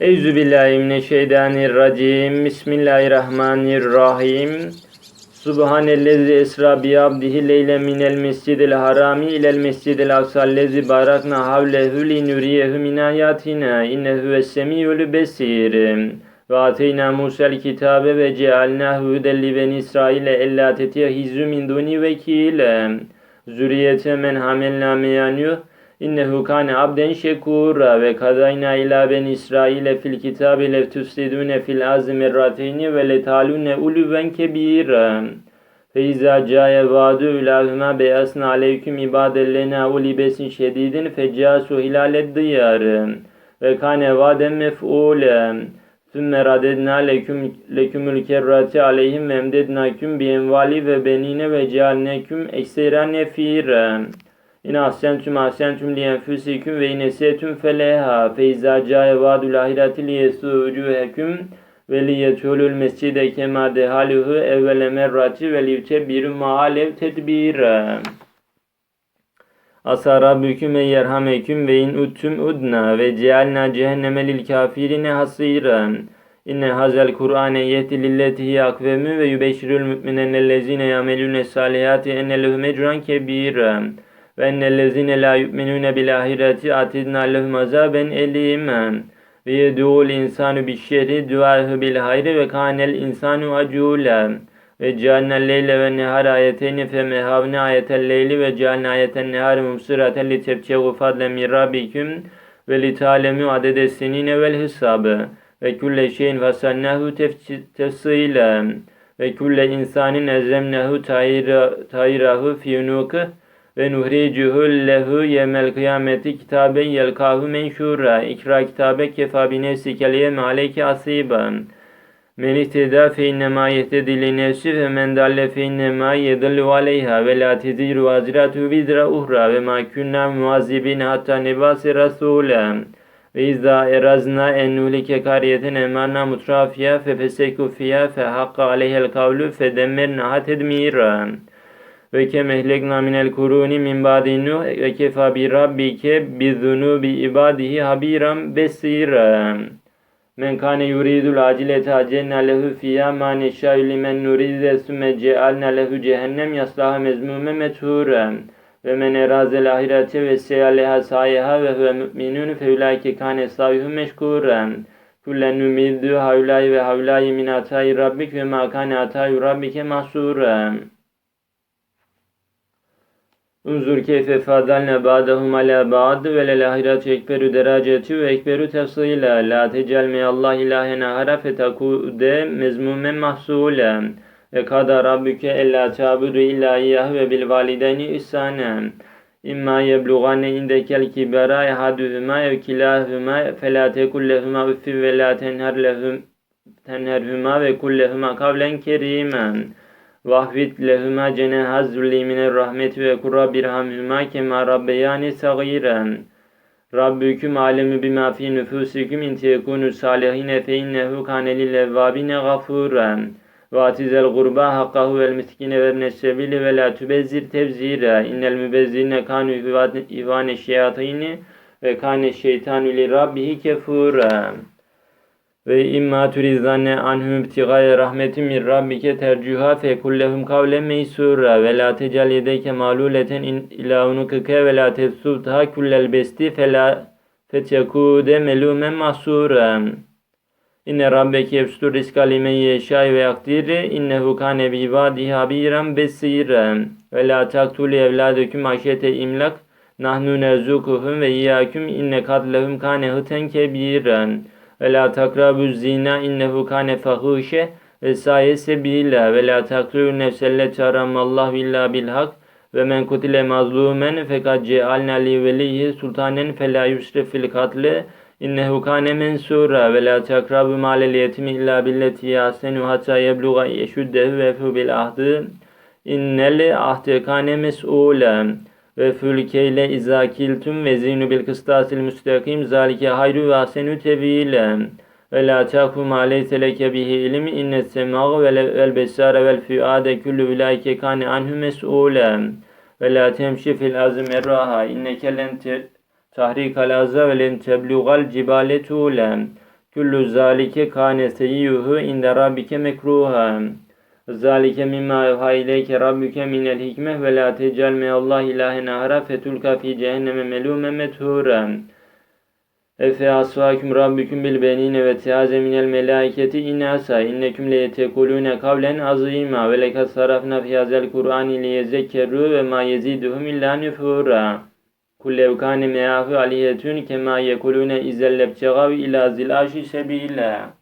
Eyzü billahi mineşşeytanirracim. Bismillahirrahmanirrahim. Subhanellezi esra bi abdihi leyle minel mescidil harami ilel mescidil aksallezi barakna havlehu linuriyehu min ayatina innehu es-semiyul besir. Ve ateyna Musa'l kitabe ve cealnahu huden li beni İsrail'e ella tetehizzu min duni vekile. Zürriyete men hamelna meyanyuh İnnehu kâne abden şekûra ve kadayna ilâ ben İsrail'e fil kitâbi lev tufsidûne fil azmi merrateyni ve letalûne ulüven kebîra. Feiza câye vâdü ulâhüma beyasna aleyküm ibâdellena uli besin şedîdin fecâsu hilâled diyâr. Ve kâne vâden mef'ûle. Sümme radedna leküm lekümül kerrati aleyhim ve emdednâküm bi envali ve benine İn ahsentüm ahsentüm li enfusikum ve in esetüm feleha fe izâ câe vâdul ahireti li yesûcûheküm ve li yetûlül mescide kemâ dehaluhu evvele merrati ve li yutebbiru maalev tedbîre. Asa rabbüküm ve yerhameküm ve in uttum udna ve cealna cehenneme lil kafirine hasîren. İnne hazel Kur'ane yehdi lilletihi akvemü ve yübeşirül mü'minennellezine yamelûne salihati enne lehum ecran kebîren. Ve ennellezine la yu'minune bil ahireti atidna lehum azaben elimen. Ve yedûl insanu bişşeri duahu bil hayri ve kânel insanu acûle. Ve cealnel leyle ve nehar ayeteyni fe mehavne ayetel leyli ve cealne ayeten nehar mumsiraten li tebçeğu fadle min ve li ta'lemu adede sinine vel hesabı ve külle şeyin fasalnahu tefsile ve külle insanin ezzemnehu tayrahu fi unukuh ve nuhricuhu lehu yemel kıyameti kitaben yelkahu menşura. İkra kitabe kefa bi nefsike liyem aleyke asiban. Men ihteda fe innema yehtedi li nefsi ve men dalle fe innema yedillu aleyha. Ve la teziru vaziratu vidra uhra. Ve ma kunna muazibin hatta nebase rasula ve izda erazna en nuhlike kariyeten emarna mutrafiya fe feseku fe hakka aleyhel kavlu fe demmerna tedmiran ve kem ehlekna minel kuruni min ba'di nuh ve kefa bi rabbike bi zunubi ibadihi habiran besira. Men kane yuridul acilete acenna lehu fiyâ ma neşâ'ü limen nuride sümme cealna lehu cehennem yaslaha mezmume methûra. Ve men erazel ahirete ve seyaleha sayeha ve huve mü'minun fe ulaike kane sayhu meşkûra. Kullen numiddu havlâi ve havlâi min atâi rabbik ve ma kane atâi rabbike mahsûra. Unzur keyfe fadalne ba'dahum ala ba'd ve lel ahiretu ekberu dereceti ve ekberu tefsila. La tecel Allah ilahen ahara fetakude mezmumen mahsula. Ve kada rabbuke ella ta'budu illa iyyah ve bil valideyni ihsanen İmma yeblugane indekel kibara ehaduhuma ev kilahuma felâ tekul lehuma uffin ve la tenher lehum tenherhuma ve kullehuma kavlen kerimen. Vahvit lehuma ceneha zulli minel rahmeti ve kurra birhamhuma kema rabbeyani sagiren. Rabbüküm alemi bima fi nüfusikum in tekunu salihine fe innehu kane lil evvabine gafuren. Ve atizel gurba hakkahu vel miskine ve nebili ve la tübezzir tebzira. İnnel mübezzirine kanu ivane şeyatini ve kane şeytanu li rabbihi kefura. Ve imma turizanne anhum ibtigaya rahmetin min rabbike tercuha fe kullehum kavlen meysura ve la tecal yedeke maluleten ila unukike ve la tebsutha kullel besti fe la fetyekude melumen mahsura. İnne rabbeke yebsutur rizka limen yeşâi ve yakdiri innehu kâne bi ibâdihi habiran besîra ve la taktulu evlâdüküm aşete imlak. Nahnu nerzukuhum ve iyyâküm. İnne kadlehum kâne hıten kebîran ve la takrabu zina innehu kane fahuşe ve saye sebila ve la takru nefselle Allah illa bil hak ve men kutile mazlumen fekad cealna li velihi sultanen fe la yusrif fil katle innehu kane mensura ve la takrabu malel yetimi illa billeti yasenu hatta yebluğa yeşuddehu ve bil ahdı innel ahde kane ve fülkeyle izakiltum ve zinu bil kıstasil müstakim zalike hayru ve asenü tevile ve la taku ma leke bihi ilim inne semâ ve vel besâre vel füâde küllü ulaike kâne anhu mes'ûle. Ve la temşi fil azim erraha inneke len tahrikal azza ve len teblugal cibale tuğle Kullu zalike kâne seyyuhu inde rabbike mekruha. Zalike mimma evha ileyke rabbuke minel hikmeh ve la tecel meallah ilahen ahra fetulka fi cehenneme melumen methura. Efe asfaküm rabbüküm bil benine ve teaze minel melaiketi inasa inneküm le yetekulune kavlen azima ve lekad sarafna fi hazel kur'ani li yezekkeru ve ma yeziduhum illa nüfura. Kullev kâne meâhu aliyetün kema yekulune izellebçegav ila zil aşi sebîlâ.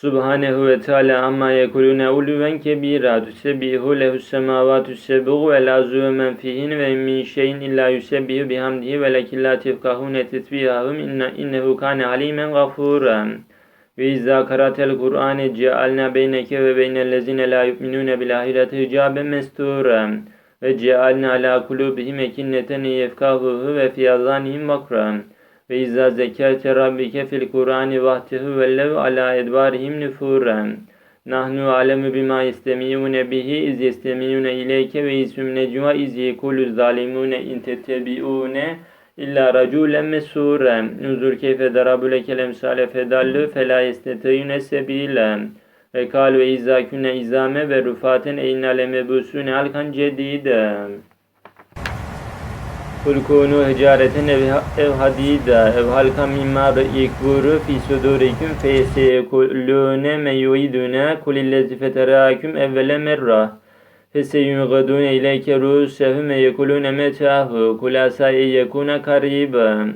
Subhanehu ve Teala amma yekulune uluven kebira tusebbihu lehu semavatü sebuğu ve la men fihin ve min şeyin illa yusebbihu bihamdihi ve lekin la tefkahune tesbihahum inne, innehu kane alimen gafura. Ve izza karatel Kur'ane cealna beyneke ve beynellezine la yu'minune bil ahireti hicaben mestura. Ve cealna ala kulubihim ekinneten yefkahuhu ve fiyazanihim vakram. Ve izâ zekâte rabbike fil Kur'ani vahtihu vellev ala edbarihim nüfuren. Nahnu alemu bima yestemiyune bihi iz yestemiyune ileyke ve izhum necva iz yekulü zalimune in tettebiune illa raculen mesuren. Nuzur keyfe darabule kelem sale fedallü felâ yesteteyune sebilen. Ve kâlu ve izâ küne izâme ve rufaten eyna lemebusune alkan cedîden. Kul kunu hicareten ev, ev hadida ev halka mimma yekburu fi sudurikum feyesekulune me yuiduna kulillezi feteraküm evvele merra. Feseyungadune ileyke rusehum ve yekulune metahu kul asai yekuna kariba.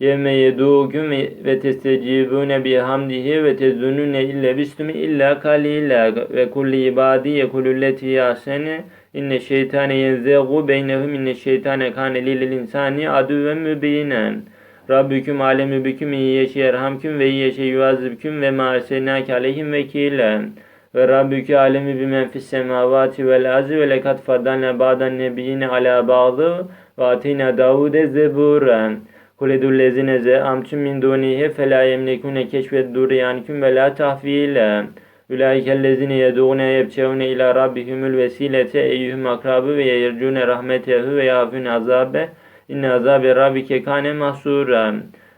Yevme yedukum ve testecibune bihamdihi ve tezunune illa bistum illa kalila. Ve kulli ibadi yekululleti ahsene İnne şeytane yenzegu beynehum inne şeytane kane lilil insani adüven mübinen. Rabbüküm alemi büküm iyi yeşe yerhamküm ve iyi yeşe yuvazibküm ve ma erselnâke aleyhim vekilen. Ve Rabbükü alemi bimen fis semavati vel azi ve lekat faddalne ba'dan nebiyyine ala ba'dı ve ateyna Davud'e zeburen. Kuledul lezine ze amtüm min dunihi felâ yemlikune keşfet duryanküm ve la tahvîlen. Ülaikellezine yedûne yebçevne ila rabbihimül vesilete. Eyyühüm akrabı ve yercûne rahmetehu ve yâfün azabe inne azabe rabbike kâne mahsûra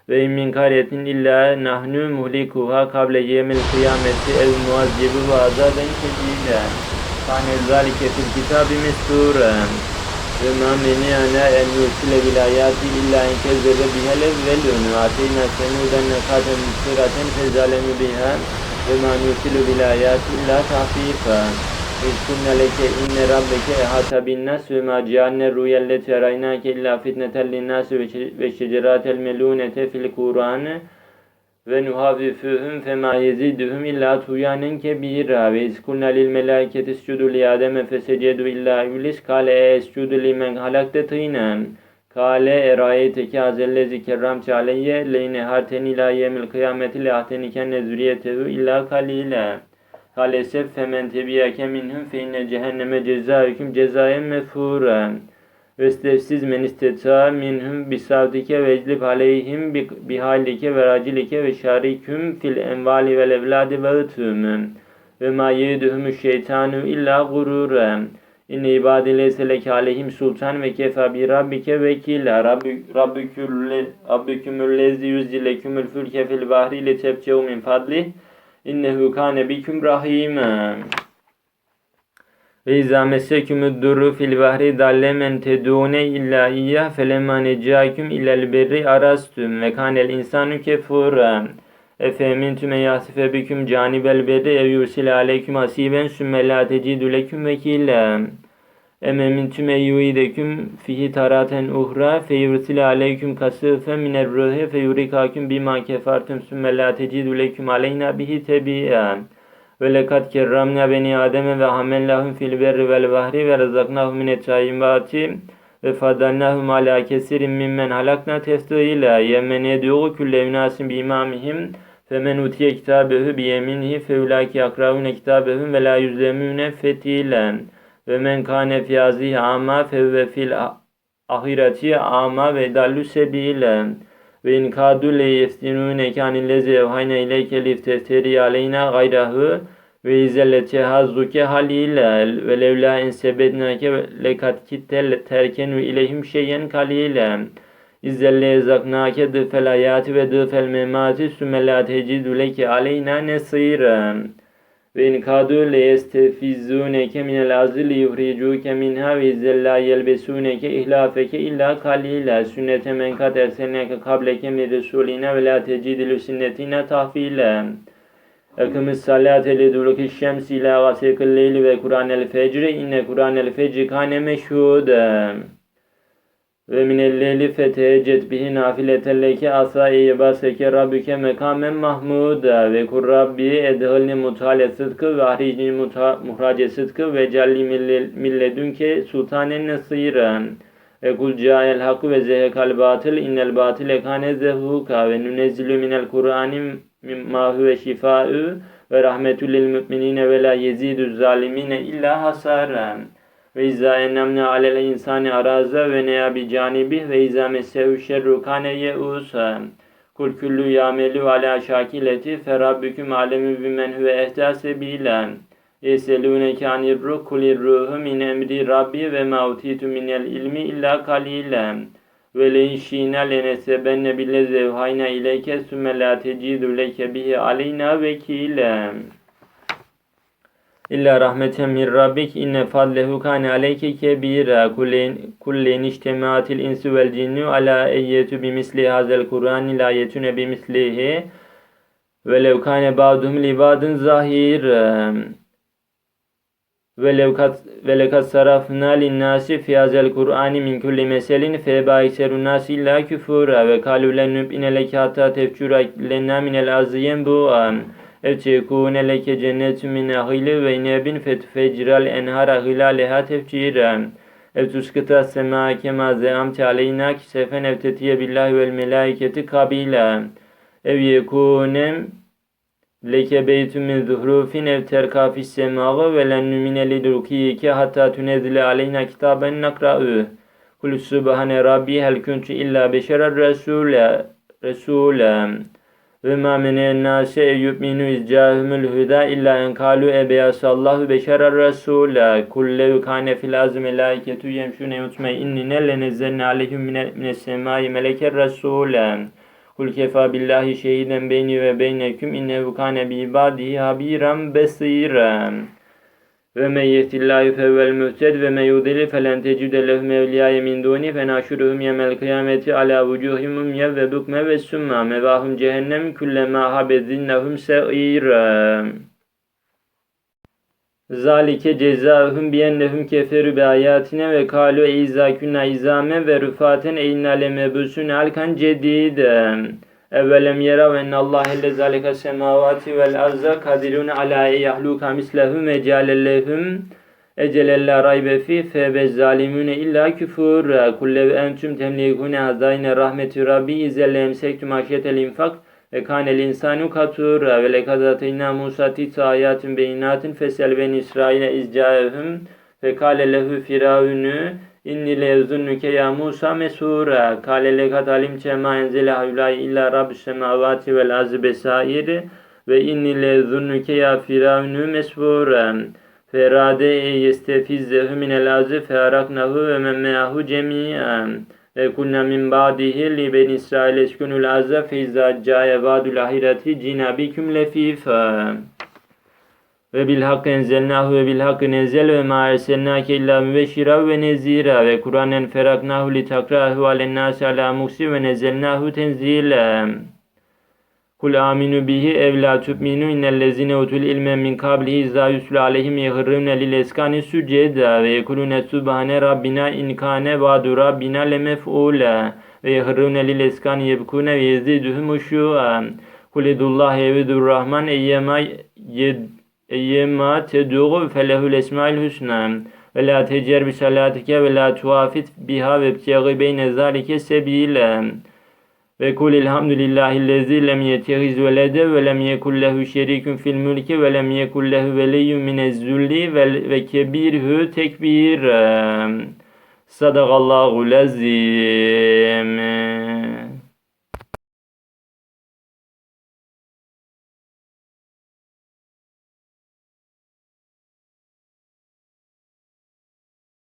ve min kariyetin illa nahnu muhlikuha kable yemil kıyameti ev muazzibu ve azaben şedîde kâne zâlike fil kitâbi mesûra ve ma meniyana en yursile vilayati illa en kezzebe bihel evvelûn ve ateyna semûden nekaten müsiraten fezalemi biha ve ma nursilu bil ayati illa tahfifa. İz kunna leke inne rabbeke ehata bin nas ve ma cianne rüyelleti eraynake illa fitneten lin nas ve şeceratel melunete fil Kur'an ve nuhafifuhum fema yeziduhum illa tuyanen kebira ve iz kunna lil melaiketi iscudu li ademe fesecedu illa iblis kale escudu limen halakte tînen Kale erayeteki azellezi kerramti aleyye leyne harten ila yemil kıyameti le ahteni kenne züriyetehu illa kalile. Kale sef femen tebiyake minhum fe inne cehenneme cezaüküm cezayen mefura. Vestefsiz men isteta minhum bisavdike ve eclib aleyhim bihalike ve racilike ve şariküm fil envali vel evladi ve ıtümüm. Ve ma yeduhumu şeytanu illa gururem. İnne ibadi leyse leke aleyhim sultan ve kefa bi rabbike vekila. Rabbükümül lezi yüzdilekümül fülke fil bahri le tebcehu min fadli. İnnehu kâne biküm rahîmâ. Ve izâ mesekümüd durru fil bahri dallemen tedûne illa iyyah felemâ necâküm ilel berri arastüm ve kânel insanu kefûrâ. Efemintum en yasife biküm canibel berri ev yursil aleyküm asiben sümme la tecidü leküm vekila. Ememintum en yuideküm fihi taraten uhra fe yursil aleyküm kasıfen miner ruhi fe yurikaküm bima kefartum sümme la tecidü leküm aleyna bihi tebi'an. Ve lekad kerramna beni Adem'e ve hamellahum fil berri vel bahri ve razaknahum minet tayyibati ve fadalnahum ala kesirin mimmen halakna tefsila yemen yedû külle ünasin bi imamihim femen utiye kitabehu bi yeminihi feulaki yakraune kitabehum ve la yüzlemune fetilen ve men kâne fiyazihi ama fevve fil ahireti ama ve dallu sebilen ve in kâdû le yeftinûne kâni leze evhayne ileyke liftesteri aleyna gayrahu ve izellete hazzuke halile ve levla en sebednake lekat kittel terkenu ileyhim şeyen kalile İzzelle ezaknake dıfel hayati ve dıfel memati sümme tecidü leke aleyna nesiren. Ve in kadu le yestefizuneke minel azli li yuhricuke minha ve izzella yelbesuneke ihlafeke illa kalila sünnete men kad erselneke kableke min resulina ve la tecidü sünnetine tahfila. Ekimiz salate li duluki şems ila gasekil leyli ve Kur'anel fecri inne Kur'anel fecri kane meşhuda. Ve minel leyli feteheccet bihi nafileten leke asa eyyebaseke rabbüke mekamen mahmuda ve kur rabbi edhilni mutale sıdkı ve ahricni muhrace sıdkı ve celli milledünke sultanen nasiran. Ve kul cael hakkı ve zehekal batıl innel batile kane zehuka ve nünezzilü minel Kur'ani mimma huve şifa'ü ve rahmetül lil müminine ve la yezidü zalimine illa hasaran. Ve izâ ennemne alel insani araza ve neya bi canibih ve izâ messehu şerru kane ye'usa. Kul küllü yâmelü ala şakileti ferabbüküm alemi bimen huve ehda sebîlen. Yeselûneke anir ruh kulir ruhu min emri rabbi ve ma utitu minel ilmi illa kalilen. Ve leyin şîna lenesebenne bille zevhayna ileyke sümme la tecidü leke bihi aleyna vekilen. İlla rahmeten min rabbik inne fadlehu kâne aleyke kebîrâ. Kullen iştemâtil insu vel cinnu alâ eyyetu bimisli hazel Kur'an la yetune bimislihi. Ve lev kâne ba'duhum li ba'din zahir ve levkat ve lekat sarafna lin nasi fi hazel Kur'ani min kulli meselin fe ba'ikserun nasi illa küfura ve kalu len nub'ine leke hatta tefcura lena minel aziyyen bu'an ev tekune leke cennetu min ahili ve nebin fetfecral enhara hilaleha tefciren ev tuskıta sema kema zeamte aleyna kisefen ev tetiye billahi vel melaiketi kabila ev yekunem leke beytun min zuhrufin ev terka fis semağı ve len numine lidrukiyike hatta tünezile aleyna kitaben nakra'u. Kul subhane rabbi hel kuntu illa beşerer resule resule. Ve ma minen nase yu'minu izcahumul huda illa en kalu ebeyasallahu beşerer rasula kullehu kane fil azmi melaiketu yemşune yutmainnine lenezzelne aleyhim mines semai meleker rasula kul kefa billahi şehiden beyni ve beyneküm innehu kane bi ibadihi habiran besiran ve men yehdillahu fevel muhted ve men yudili felen tecide lehum evliyaye min duni fenaşuruhum yemel kıyameti ala vucuhim umye ve bukme ve summa mevahum cehennem kullema habezinnehum se'ira Zalike cezahum biyennehum keferu bi ayatine ve kalu eiza kunna izame ve rufaten eyna lemebusun alkan cediden. Evvelem yera ve ennallâhe le zâlike semâvâti vel arza kadirun alâ yahluka mislehum ve cealellehum ecelella raybe fi fe bez zalimune illa küfür kullev entüm temlikune hazayne rahmeti rabbi izelle emsektum aşyetel infak ve kanel insanu katura ve lekad ateyna Musa tisa ayatin beyinatin fesel ben İsrail'e izcaehum ve kale lehu firavunu İnni levzunnuke ya Musa mesura. Kale lekat alimçe ma enzele havlay illa rabbü semavati vel azı. Ve inni levzunnuke ya firavnu mesbura. Ferade yestefizzehu minel azı fearaknahu ve memmeahu cemiyen. Ve kunna min ba'dihi li ben İsrail eskunul azza feyza caye vadul ahireti cinabiküm lefifa. Ve bil hakkı enzelnahu ve bil hakkı nezel ve ma erselnake illa mübeşşira ve nezira ve Kur'anen feraknahu li takrahu alen nasi ala muksi ve nezelnahu tenzila. Kul aminu bihi ev la tu'minu innellezine utul ilme min kablihi izâ yuslu aleyhim yehirrûne lil eskani sücceda ve yekulune subhane rabbina in kâne vâdu rabbina lemef'ûlâ ve yehirrûne lil eskani yebkûne ve yeziduhum uşû'a. Kul edullahi evidur rahman eyyema Eyyema tedûgu felehul esmail husna ve la tecer bi salatike ve la tuhafit biha ve btiyagi beyne zalike sebile ve kul elhamdülillahi lezi lem yetehiz velede ve lem yekul lehu şerikun fil mülki ve lem yekul lehu veliyyun minezzulli ve, ve kebirhü tekbir. Sadakallahu lezim